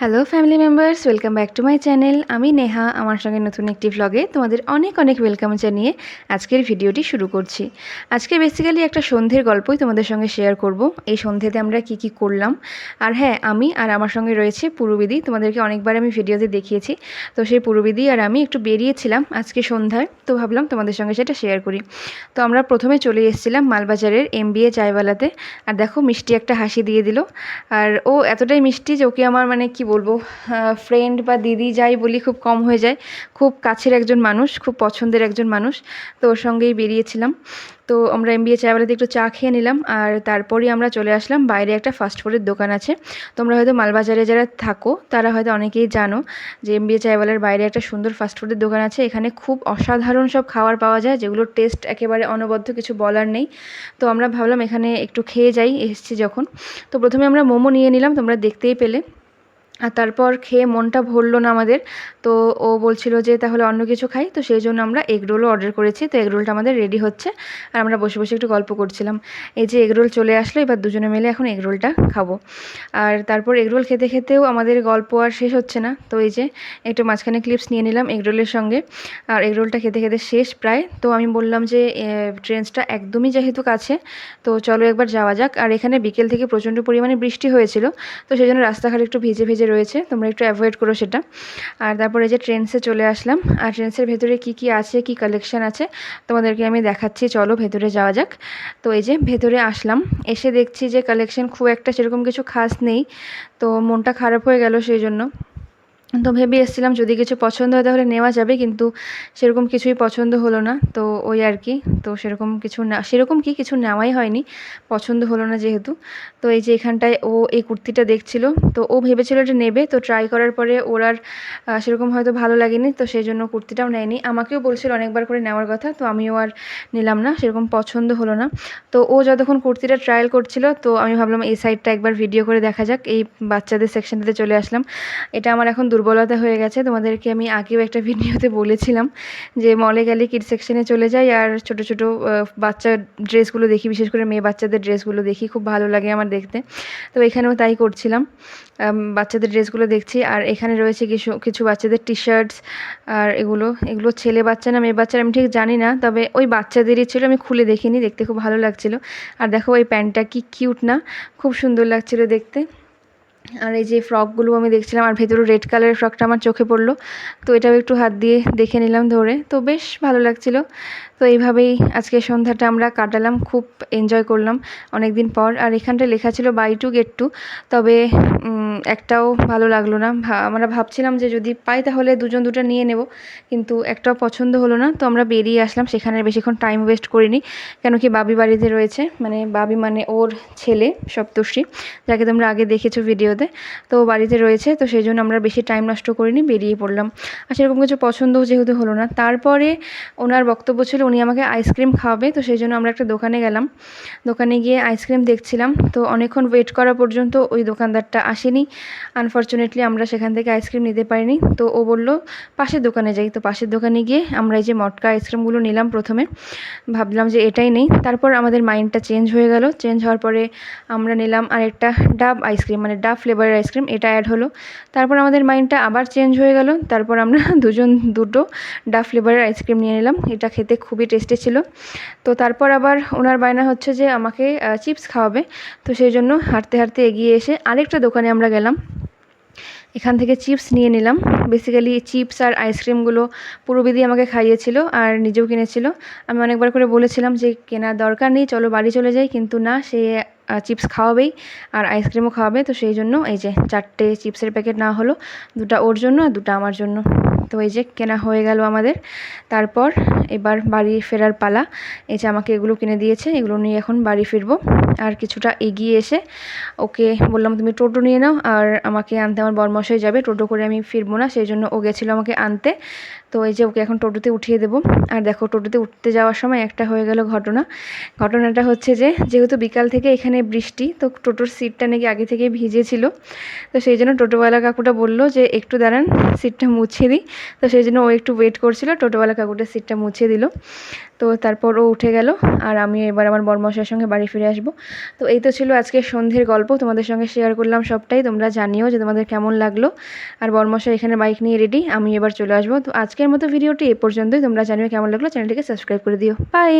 Hello family members welcome back to my channel আমি নেহা, আমার সঙ্গে নতুন একটি ভ্লগে তোমাদের অনেক অনেক ওয়েলকাম জানিয়ে আজকের ভিডিওটি শুরু করছি। আজকে বেসিক্যালি একটা সন্ধ্যের গল্পই তোমাদের সঙ্গে শেয়ার করব। এই সন্ধ্যেতে আমরা কি কি করলাম? আর হ্যাঁ আমি আর আমার সঙ্গে রয়েছে পুরবিদি। তোমাদেরকে অনেকবার আমি ভিডিওতে দেখিয়েছি। তো সেই পুরবিদি আর আমি একটু বেরিয়েছিলাম আজকে সন্ধ্যায়। তো ভাবলাম তোমাদের সঙ্গে সেটা শেয়ার করি। তো আমরা প্রথমে চলে এসেছিলাম মালবাজারের এম বি এ চায়ওয়ালাতে আর দেখো, মিষ্টি একটা হাসি দিয়ে দিল। আর ও এতটাই মিষ্টি যে ওকে আমার মানে কি বলব ফ্রেন্ড বা দিদি যাই বলি খুব কম হয়ে যায়। খুব কাছের একজন মানুষ, খুব পছন্দের একজন মানুষ। তো ওর সঙ্গেই বেরিয়েছিলাম। তো আমরা এম বি এ চায়ওয়ালাতে একটু চা খেয়ে নিলাম আর তারপরেই আমরা চলে আসলাম। বাইরে একটা ফাস্ট ফুডের দোকান আছে। তোমরা হয়তো মালবাজারে যারা থাকো, তারা হয়তো অনেকেই জানো যে এম বি এ চায়ওয়ালার বাইরে একটা সুন্দর ফাস্ট ফুডের দোকান আছে। এখানে খুব অসাধারণ সব খাবার পাওয়া যায় যেগুলোর টেস্ট একেবারে অনবদ্য, কিছু বলার নেই। তো আমরা ভাবলাম এখানে একটু খেয়ে যাই, এসছি যখন। তো প্রথমে আমরা মোমো নিয়ে নিলাম, তোমরা দেখতেই পেলে। আর তারপর খেয়ে মনটা ভরলো না আমাদের। তো ও বলছিল যে, তাহলে অন্য কিছু খাই। তো সেই জন্য আমরা এগ রোলও অর্ডার করেছি। তো এগ রোলটা আমাদের রেডি হচ্ছে। আর আমরা বসে বসে একটু গল্প করছিলাম। এই যে এগ রোল চলে আসলো, এবার দুজনে মিলে এখন এগ রোলটা খাব। আর তারপর এগ রোল খেতে খেতেও আমাদের গল্প আর শেষ হচ্ছে না। তো এই যে একটু মাঝখানে ক্লিপস নিয়ে নিলাম এগ রোলের সঙ্গে। আর এগ রোলটা খেতে খেতে শেষ প্রায়। তো আমি বললাম যে ট্রেনসটা একদমই যেহেতু কাছে, তো চলো একবার যাওয়া যাক। আর এখানে বিকেল থেকে প্রচণ্ড পরিমাণে বৃষ্টি হয়েছিল। তো সেই জন্য রাস্তাঘাট একটু ভিজে ভিজে রয়েছে, তোমরা একটু অ্যাভয়েড করো সেটা। আর তারপরে যে ট্রেন্সে চলে আসলাম, আর ট্রেন্সের ভেতরে কি কি আছে, কি কালেকশান আছে, তোমাদেরকে আমি দেখাচ্ছি, চলো ভেতরে যাওয়া যাক। তো এই যে ভেতরে আসলাম, এসে দেখছি যে কালেকশান খুব একটা সেরকম কিছু খাস নেই, তো মনটা খারাপ হয়ে গেল সেই জন্য। তো ভেবে এসেছিলাম যদি কিছু পছন্দ হয় তাহলে নেওয়া যাবে, কিন্তু সেরকম কিছুই পছন্দ হলো না। তো ওই আর কি, তো সেরকম কিছু না, সেরকম কি কিছু নেওয়াই হয়নি, পছন্দ হলো না যেহেতু। তো এই যে এখানটায় ও এই কুর্তিটা দেখছিল, তো ও ভেবেছিল যে নেবে, তো ট্রাই করার পরে ওর আর সেরকম হয়তো ভালো লাগেনি, তো সেই জন্য কুর্তিটাও নেয়নি। আমাকেও বলছিল অনেকবার করে নেওয়ার কথা, তো আমিও আর নিলাম না, সেরকম পছন্দ হলো না। তো ও যতক্ষণ কুর্তিটা ট্রায়াল করছিল, তো আমি ভাবলাম এই সাইডটা একবার ভিডিও করে দেখা যাক, এই বাচ্চাদের সেকশনটাতে চলে আসলাম। এটা আমার এখন দুর্বলতা হয়ে গেছে। তোমাদেরকে আমি আগেও একটা ভিডিওতে বলেছিলাম যে মলে গেলে কিড সেকশনে চলে যাই আর ছোট ছোট বাচ্চা ড্রেসগুলো দেখি, বিশেষ করে মেয়ে বাচ্চাদের ড্রেসগুলো দেখি, খুব ভালো লাগে আমার দেখতে। তো এখানেও তাই করছিলাম। বাচ্চাদের ড্রেসগুলো দেখছি আর এখানে রয়েছে কিছু কিছু বাচ্চাদের টি শার্টস আর এগুলো এগুলো ছেলে বাচ্চা না মেয়ে বাচ্চারা আমি ঠিক জানি না, তবে ওই বাচ্চাদেরই ছিল, আমি খুলে দেখিনি, দেখতে খুব ভালো লাগছিল। আর দেখো ওই প্যান্টটা কি কিউট না, খুব সুন্দর লাগছিল দেখতে। আর এই যে ফ্রকগুলো আমি দেখছিলাম, আর ভেতরে রেড কালারের ফ্রকটা আমার চোখে পড়ল। তো এটাও একটু হাত দিয়ে দেখে নিলাম ধরে। তো বেশ ভালো লাগছিল। তো এইভাবেই আজকে সন্ধ্যাটা আমরা কাটালাম, খুব এনজয় করলাম অনেক দিন পর। আর এখানটায় লেখা ছিল বাই টু গেট টু তবে একটাও ভালো লাগল না। আমরা ভাবছিলাম যে যদি পাই তাহলে দুজন দুটো নিয়ে নেব, কিন্তু একটাও পছন্দ হলো না। তো আমরা বেরিয়ে আসলাম, সেখানে বেশিক্ষণ টাইম ওয়েস্ট করিনি। কেন কি বাবি বাড়িতে রয়েছে মানে বাবি মানে ওর ছেলে সপ্তর্ষি, যাকে তোমরা আগে দেখেছ ভিডিওতে তো বাড়িতে রয়েছে, তো সেই জন্য আমরা বেশি টাইম নষ্ট করিনি, বেরিয়ে পড়লাম। আর সেরকম কিছু পছন্দও যেহেতু হলো না। তারপরে ওনার বক্তব্য ছিল, উনি আমাকে আইসক্রিম খাওয়াবে, তো সেই জন্য আমরা একটা দোকানে গেলাম। দোকানে গিয়ে আইসক্রিম দেখছিলাম, তো অনেকক্ষণ ওয়েট করা পর্যন্ত ওই দোকানদারটা আসেনি। আনফর্চুনেটলি আমরা সেখান থেকে আইসক্রিম নিতে পারিনি, তো ও বলল, পাশের দোকানে যাই। তো পাশের দোকানে গিয়ে আমরা এই যে মটকা আইসক্রিমগুলো নিলাম প্রথমে। ভাবলাম যে এটাই নেই। তারপর আমাদের মাইন্ডটা চেঞ্জ হয়ে গেল। চেঞ্জ হওয়ার পরে আমরা নিলাম আরেকটা ডাব আইসক্রিম মানে ডাব ফ্লেভারের আইসক্রিম এটা অ্যাড হলো। তারপর আমাদের মাইন্ডটা আবার চেঞ্জ হয়ে গেল। তারপর আমরা দুজন, দুটো ডাব ফ্লেভারের আইসক্রিম নিয়ে নিলাম। এটা খেতে খুবই টেস্টি ছিল। তো তারপর আবার ওনার বায়না হচ্ছে যে আমাকে চিপস খাওয়াবে। তো সেই জন্য হাঁটতে হাঁটতে এগিয়ে এসে আরেকটা দোকানে আমরা গেলাম। এখান থেকে চিপস নিয়ে নিলাম। বেসিক্যালি চিপস আর আইসক্রিমগুলো পুরোবিদি আমাকে খাইয়েছিল আর নিজেও কিনেছিল। আমি অনেকবার করে বলেছিলাম যে কেনার দরকার নেই, চলো বাড়ি চলে যাই। কিন্তু না, সে চিপস খাওয়াবেই আর আইসক্রিমও খাওয়াবে। তো সেই জন্য এই যে চারটে চিপসের প্যাকেট না হলো, দুটা ওর জন্য আর দুটা আমার জন্য। তো এই যে কেনা হয়ে গেল আমাদের। তারপর এবার বাড়ি ফেরার পালা। এই যে আমাকে এগুলো কিনে দিয়েছে, এগুলো নিয়ে এখন বাড়ি ফিরবো। আর কিছুটা এগিয়ে এসে ওকে বললাম, তুমি টোটো নিয়ে নাও আর আমাকে আনতে, আমার বরমশাই যাবে। টোটো করে আমি ফিরবো না। সেই জন্য ও গেছিল আমাকে আনতে। তো এই যে ওকে এখন টোটোতে উঠিয়ে দেবো। আর দেখো, টোটোতে উঠতে যাওয়ার সময় একটা হয়ে গেল ঘটনা। ঘটনাটা হচ্ছে যে, যেহেতু বিকাল থেকে এখানে এখানে বৃষ্টি, তো টোটোর সিটটা নাকি আগে থেকে ভিজেছিল। তো সেই জন্য টোটোওয়ালা কাকুটা বলল যে, একটু দাঁড়ান, সিটটা মুছে দিই। তো সেই জন্য ও একটু ওয়েট করছিল, টোটোওয়ালা কাকুটা সিটটা মুছে দিল। তো তারপর ও উঠে গেল, আর আমি এবার আমার বর্মশাইয়ের সঙ্গে বাড়ি ফিরে আসব। তো এই তো ছিল আজকে সন্ধ্যের গল্প, তোমাদের সঙ্গে শেয়ার করলাম সবটাই, তোমরা জানিও যে তোমাদের কেমন লাগল। আর বর্মশাই এখানে বাইক নিয়ে রেডি আমি এবার চলে আসব। তো আজকের মতো ভিডিওটি এ পর্যন্তই, তোমরা জানিও কেমন লাগল চ্যানেলটিকে সাবস্ক্রাইব করে দিও। বাই